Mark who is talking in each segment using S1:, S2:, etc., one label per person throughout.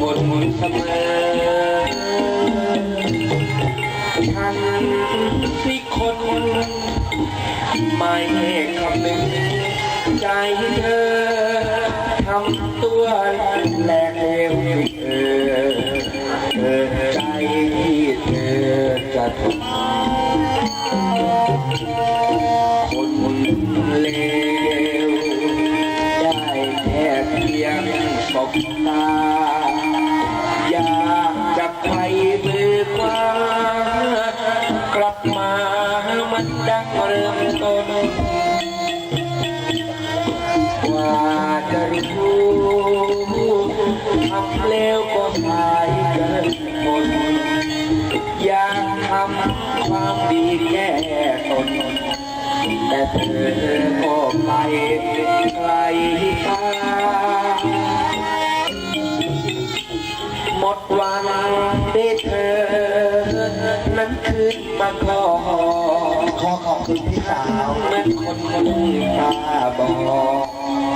S1: บนมุนเสมอฉันนี่คนไม่คำนึงใจเธอทำตัวแหลกเลวเออ เริ่มต้นกว่าจะรู้ทำเลวก็ตายกินคนอยากทำความดีแก้ตนแต่เธอก็ไปไกลทางหมดวังได้เธอ นั้นคืนมาขอ ขอ
S2: ขอบคุณพี่สาวเ
S1: หมือนคนตาบอ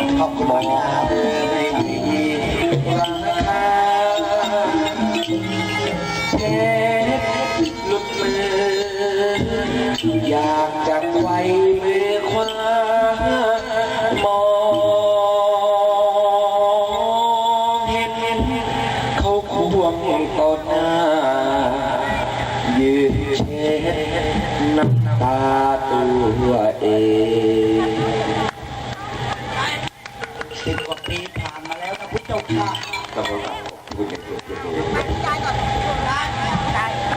S1: ดขอบคุณมอกครับงไม่มีราคาแค่หลุดมืออยากจะไขว้มือขวามองเห็นเขาควงต่อหน้ายืนเช็ด ตาตัวเอง
S2: สิบกว่าปีผ่านมาแล้วนะพุทธเจ้าค่ะ
S1: ขอบคุณอย่า